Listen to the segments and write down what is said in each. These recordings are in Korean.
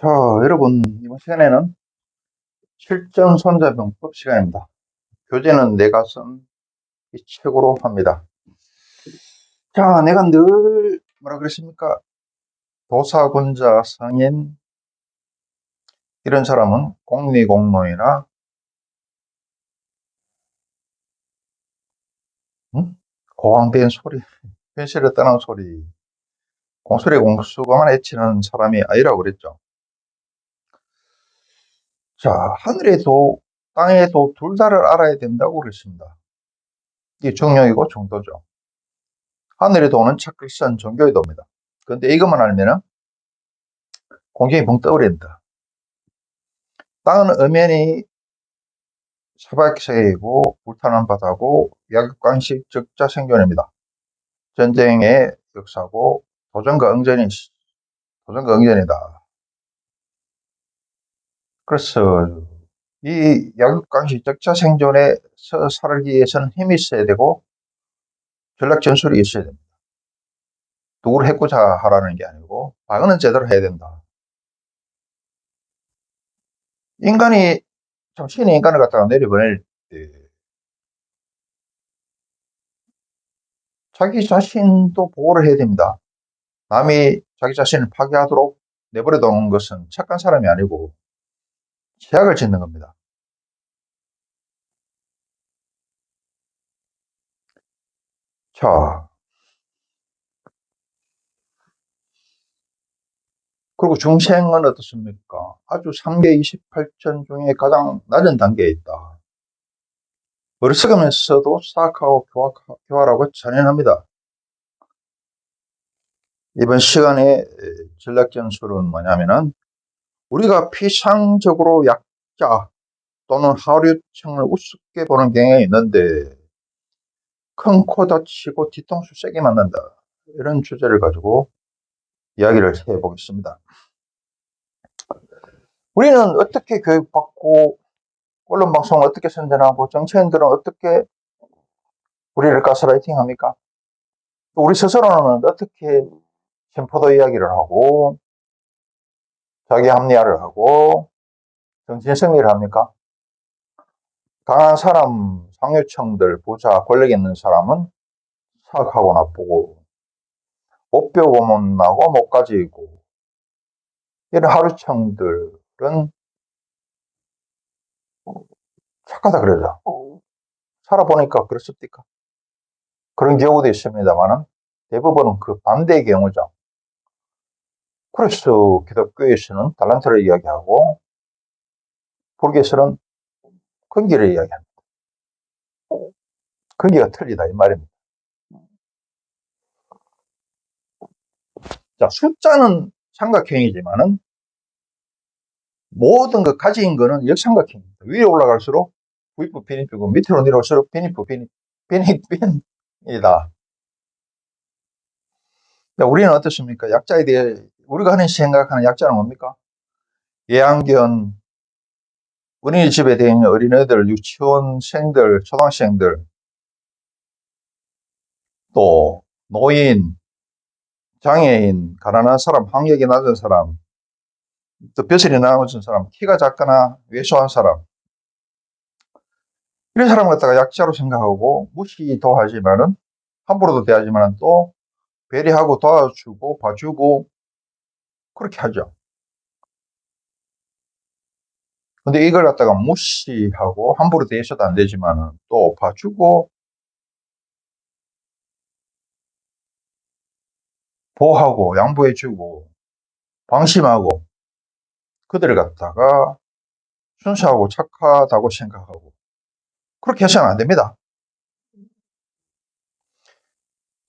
자, 여러분, 이번 시간에는 실전 손자병법 시간입니다. 교재는 내가 쓴 이 책으로 합니다. 자, 내가 늘 뭐라 그랬습니까? 도사군자 성인 이런 사람은 공리공노이나 응? 고황된 소리, 현실에 떠난 소리, 공소리 공수가만 애치는 사람이 아니라고 그랬죠. 자, 하늘에도 땅에도 둘 다를 알아야 된다고 그랬습니다. 이게 정령이고 정도죠. 하늘의 도는 착글산 종교의 도입니다. 그런데 이것만 알면은 공경이 붕 떠버린다. 땅은 엄연히 사박세이고 불타는 바다고 약육강식 적자 생존입니다. 전쟁의 역사고 도전과 응전이 도전과 응전이다. 그래서 이 약육강식 적자 생존에서 살기 위해서는 힘이 있어야 되고 전략 전술이 있어야 됩니다. 누구를 해고자 하라는 게 아니고 방어는 제대로 해야 된다. 인간이 참 신의 인간을 갖다가 내려보낼 때 자기 자신도 보호를 해야 됩니다. 남이 자기 자신을 파괴하도록 내버려 두는 것은 착한 사람이 아니고 죄악을 짓는 겁니다. 자, 그리고 중생은 어떻습니까? 아주 3계 28천 중에 가장 낮은 단계에 있다. 어리석으면서도 사악하고 교활하고 잔인합니다. 이번 시간에 전략전술은 뭐냐면은 우리가 피상적으로 약자 또는 하류층을 우습게 보는 경향이 있는데 큰 코 다치고 뒤통수 세게 맞는다. 이런 주제를 가지고 이야기를 해보겠습니다. 우리는 어떻게 교육받고 언론방송을 어떻게 선전하고 정치인들은 어떻게 우리를 가스라이팅 합니까? 우리 스스로는 어떻게 심포도 이야기를 하고 자기 합리화를 하고 정신 승리를 합니까? 강한 사람, 상류층들, 부자, 권력 있는 사람은 사악하고 나쁘고 못 배우고 못 나고 못 가지고 이런 하루층들은 착하다 그러죠. 살아보니까 그렇습니까? 그런 경우도 있습니다만은 대부분은 그 반대의 경우죠. 그래서 기독교에서는 달란트를 이야기하고 불교에서는 근기를 이야기합니다. 근기가 틀리다 이 말입니다. 자, 숫자는 삼각형이지만은 모든 그 가진 거는 역삼각형입니다. 위에 올라갈수록 부입부 비니프고 밑으로 내려올수록 비니프 비니 비니핀이다. 우리는 어떻습니까? 약자에 대해 우리가 하는 생각하는 약자는 뭡니까? 예안견 어린이집에 대한 어린애들, 유치원생들, 초등학생들, 또 노인, 장애인, 가난한 사람, 학력이 낮은 사람, 또 벼슬이 나은 사람, 키가 작거나 왜소한 사람, 이런 사람을 갖다가 약자로 생각하고 무시도 하지만은 함부로도 대하지만은 또 배려하고 도와주고 봐주고 그렇게 하죠. 근데 이걸 갖다가 무시하고 함부로 대해서도 안 되지만은 또 봐주고 보호하고 양보해주고 방심하고 그들을 갖다가 순수하고 착하다고 생각하고 그렇게 해서는 안 됩니다.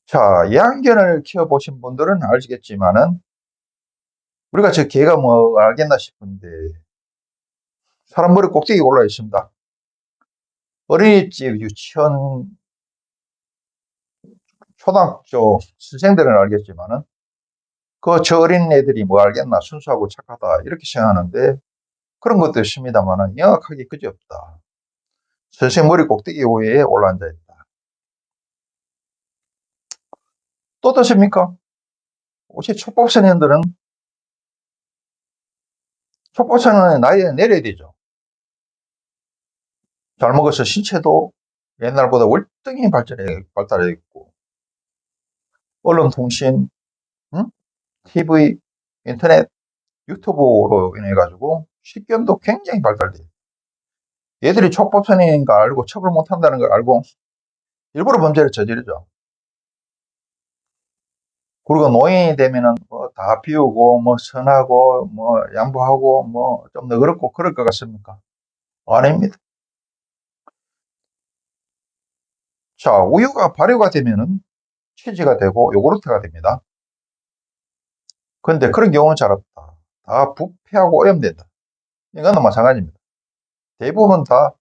자, 양견을 키워보신 분들은 알겠지만은 우리가 저 개가 뭐 알겠나 싶은데 사람 머리 꼭대기 올라 있습니다. 어린이집, 유치원, 초등학교 선생들은 알겠지만은 그 저 어린 애들이 뭐 알겠나 순수하고 착하다 이렇게 생각하는데 그런 것도 있습니다만은 영악하게 그지 없다. 선생 머리 꼭대기 위에 올라앉아 있다. 또 어떻습니까? 혹시 촉법선생들은 촉법선언의 나이에 내려야 되죠. 잘 먹어서 신체도 옛날보다 월등히 발전해, 발달해 있고, 언론, 통신, 응? TV, 인터넷, 유튜브로 인해 가지고 식견도 굉장히 발달돼. 얘들이 촉법선언인 걸 알고 처벌 못 한다는 걸 알고 일부러 범죄를 저지르죠. 그리고 노인이 되면은 뭐 다 비우고 뭐 선하고 뭐 양보하고 뭐 좀 너그럽고 그럴 것 같습니까? 아닙니다. 자, 우유가 발효가 되면은 치즈가 되고 요구르트가 됩니다. 근데 그런 경우는 잘 없다. 다 부패하고 오염된다. 이거는 마찬가지입니다. 대부분 다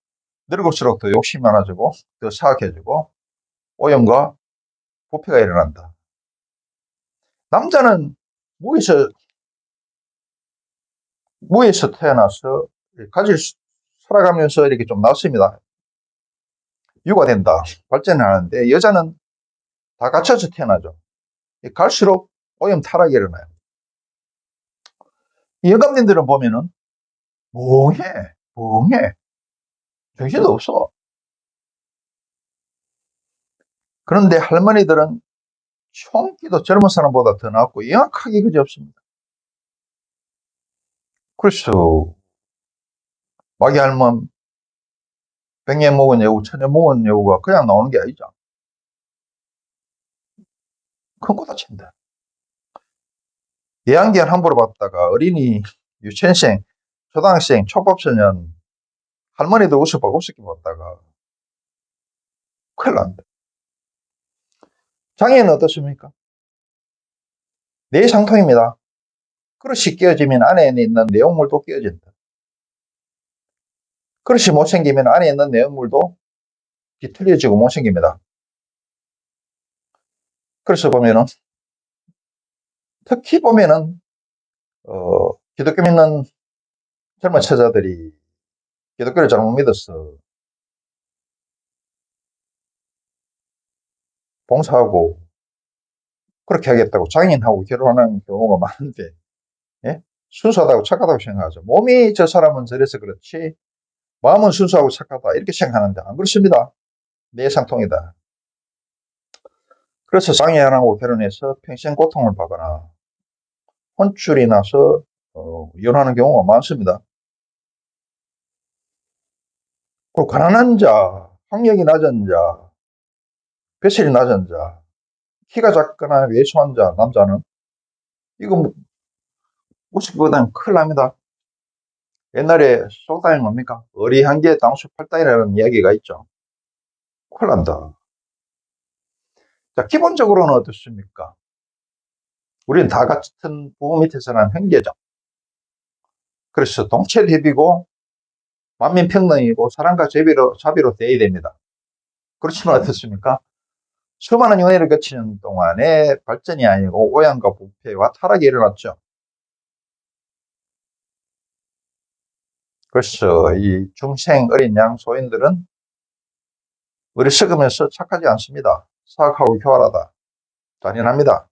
늙을수록 더 욕심이 많아지고 더 사악해지고 오염과 부패가 일어난다. 남자는 무에서 무에서 태어나서 가질 살아가면서 이렇게 좀 나왔습니다. 육아된다. 발전하는데 여자는 다 갖춰서 태어나죠. 갈수록 오염 타락이 일어나요. 영감님들은 보면은 멍해, 멍해. 정신도 없어. 그런데 할머니들은 총기도 젊은 사람보다 더 낫고 영악하게 그지 없습니다. 그래서 마귀 할멈 백년 먹은 여우, 천년 먹은 여우가 그냥 나오는 게 아니죠. 큰거 다친다. 예안기한 함부로 봤다가 어린이, 유치원생, 초등학생, 초법소년, 할머니들 웃어봐 웃었게 봤다가 큰일 난다. 장애는 어떻습니까? 내상통입니다. 그릇이 깨어지면 안에 있는 내용물도 깨어진다. 그릇이 못 생기면 안에 있는 내용물도 비틀려지고 못 생깁니다. 그래서 보면은 특히 보면은 어, 기독교 믿는 젊은 처자들이 기독교를 잘못 믿어서 봉사하고 그렇게 하겠다고 장인하고 결혼하는 경우가 많은데 예? 순수하다고 착하다고 생각하죠. 몸이 저 사람은 저래서 그렇지 마음은 순수하고 착하다 이렇게 생각하는데 안 그렇습니다. 내상통이다. 그래서 장애인하고 결혼해서 평생 고통을 받거나 혼쭐이 나서 어, 이혼하는 경우가 많습니다. 그리고 가난한 자, 학력이 낮은 자, 뱃살이 낮은 자, 키가 작거나 외소한 자, 남자는 이거 무식보다는 큰일 납니다. 옛날에 속담이 뭡니까? 어리 한개 당수 팔다이라는 이야기가 있죠. 큰일 난다. 자, 기본적으로는 어떻습니까? 우리는 다 같은 부모 밑에서 난 형제죠. 그래서 동체대비고 만민평등이고 사랑과 자비로, 자비로 대해야 됩니다. 그렇지만 어떻습니까? 수많은 연애를 거치는 동안에 발전이 아니고 오양과 부패와 타락이 일어났죠. 그래서 이 중생 어린 양 소인들은 우리 썩으면서 착하지 않습니다. 사악하고 교활하다. 잔인합니다.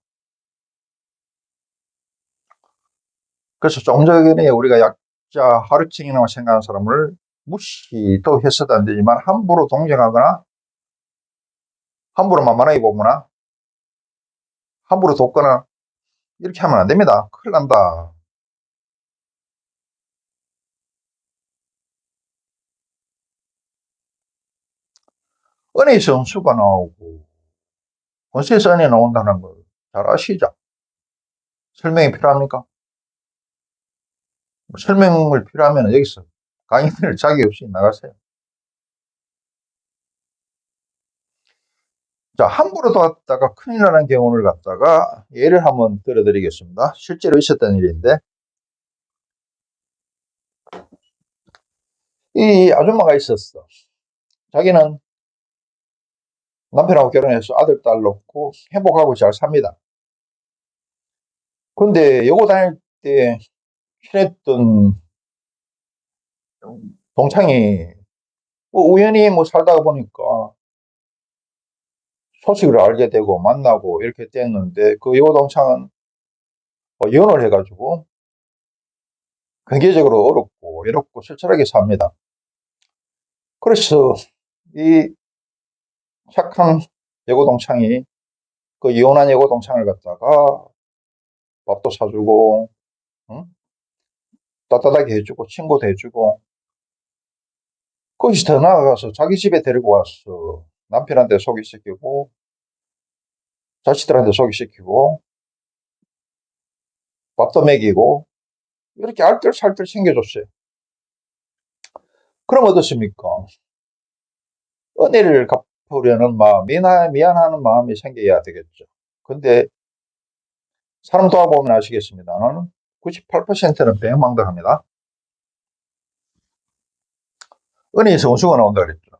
그래서 좀 전에 우리가 약자 하루층이라고 생각하는 사람을 무시도 해서도 안 되지만 함부로 동정하거나 함부로 만만하게 보거나 함부로 돕거나 이렇게 하면 안 됩니다. 큰일 난다. 은혜에서 수가 나오고 권세에서 은혜 나온다는 걸 잘 아시죠? 설명이 필요합니까? 설명을 필요하면 여기서 강의를 자기 없이 나가세요. 자, 함부로 도왔다가 큰일 나는 경우를 갖다가 예를 한번 들어드리겠습니다. 실제로 있었던 일인데, 이 아줌마가 있었어. 자기는 남편하고 결혼해서 아들, 딸 놓고 행복하고 잘 삽니다. 그런데 여고 다닐 때 친했던 동창이 뭐 우연히 뭐 살다가 보니까 소식을 알게 되고 만나고 이렇게 됐는데 그 여고 동창은 뭐 이혼을 해가지고 경제적으로 어렵고 외롭고 쓸쓸하게 삽니다. 그래서 이 착한 여고동창이 그 이혼한 여고동창을 갖다가 밥도 사주고 응? 따뜻하게 해주고 친구도 해주고 거기서 더 나아가서 자기 집에 데리고 왔어 남편한테 소개시키고 자식들한테 소개시키고 밥도 먹이고 이렇게 알뜰살뜰 챙겨줬어요. 그럼 어떻습니까? 은혜를 갚으려는 마음, 미안, 미안하는 마음이 생겨야 되겠죠. 근데 사람 도와보면 아시겠습니다는 98%는 배망당합니다. 은혜에서 원수가 나온다 그랬죠.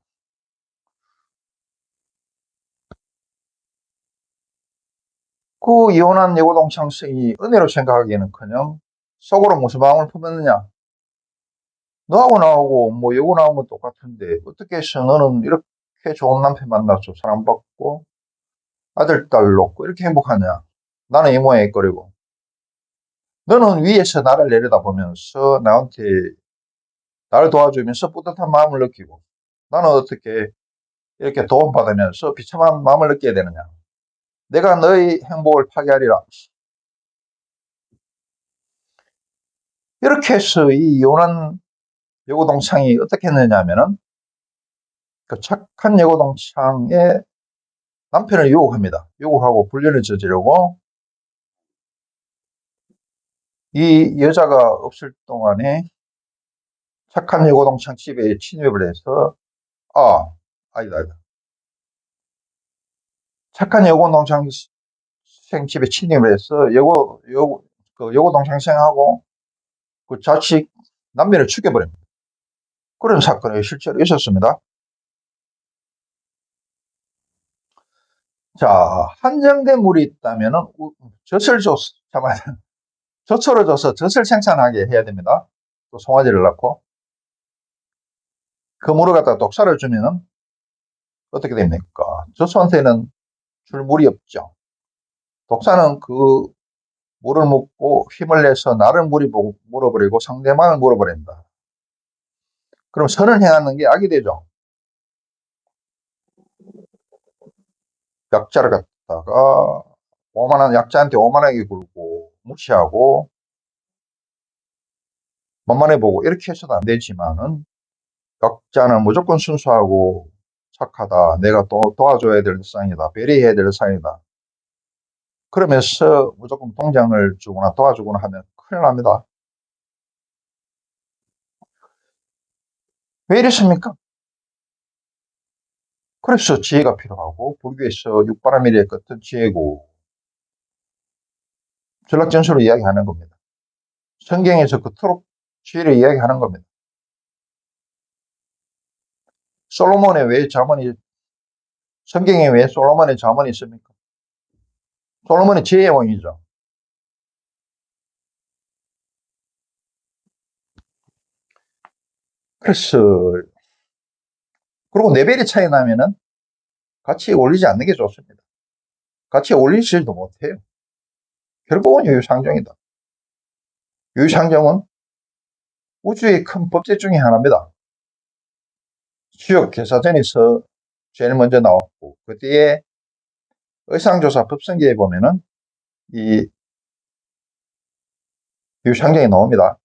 그 이혼한 여고동창생이 은혜로 생각하기에는커녕 속으로 무슨 마음을 품었느냐? 너하고 나하고 뭐 여고 나오면 똑같은데 어떻게 해서 너는 이렇게 좋은 남편 만나서 사랑받고 아들 딸 놓고 이렇게 행복하냐? 나는 이 모양이 거리고 너는 위에서 나를 내려다보면서 나한테 나를 도와주면서 뿌듯한 마음을 느끼고 나는 어떻게 이렇게 도움받으면서 비참한 마음을 느껴야 되느냐? 내가 너의 행복을 파괴하리라. 이렇게 해서 이 이혼한 여고동창이 어떻게 했느냐 하면은 그 착한 여고동창의 남편을 유혹합니다. 유혹하고 불륜을 저지르고 이 여자가 없을 동안에 착한 여고동창 집에 침입을 해서 아 아니다 아니다 착한 여고 동창 생 집에 침입을 해서 여고 여고 그 여고 동창생하고 그 자식 남매를 죽여버립니다. 그런 사건이 실제로 있었습니다. 자, 한정된 물이 있다면은 젖을 줬, 잠깐 젖소를 줘서 젖을 생산하게 해야 됩니다. 또 송아지를 낳고 그 물을 갖다가 독사를 주면은 어떻게 됩니까? 젖소한테는 줄 물이 없죠. 독사는 그 물을 먹고 힘을 내서 나를 물어버리고 상대방을 물어버린다. 그럼 선을 행하는 게 악이 되죠. 약자를 갖다가 오만한 약자한테 오만하게 굴고 무시하고 만만해 보고 이렇게 해서도 안 되지만은 약자는 무조건 순수하고 착하다. 내가 또 도와줘야 될 상이다. 배려해야 될 상이다. 그러면서 무조건 동장을 주거나 도와주거나 하면 큰일 납니다. 왜 이랬습니까? 그래서 지혜가 필요하고 불교에서 육바라밀의 끝은 지혜고 전락전설로 이야기하는 겁니다. 성경에서 그토록 지혜를 이야기하는 겁니다. 솔로몬의 왜 자문이 성경에 왜 솔로몬의 자문이 있습니까? 솔로몬의 지혜의 왕이죠. 그래서 그리고 레벨이 차이 나면은 같이 올리지 않는 게 좋습니다. 같이 올리지도 못해요. 결국은 유유상종이다. 유유상종은 우주의 큰 법제 중의 하나입니다. 수역 개사전에서 제일 먼저 나왔고 그 뒤에 의상조사 법성계에 보면은 이 유상경이 나옵니다.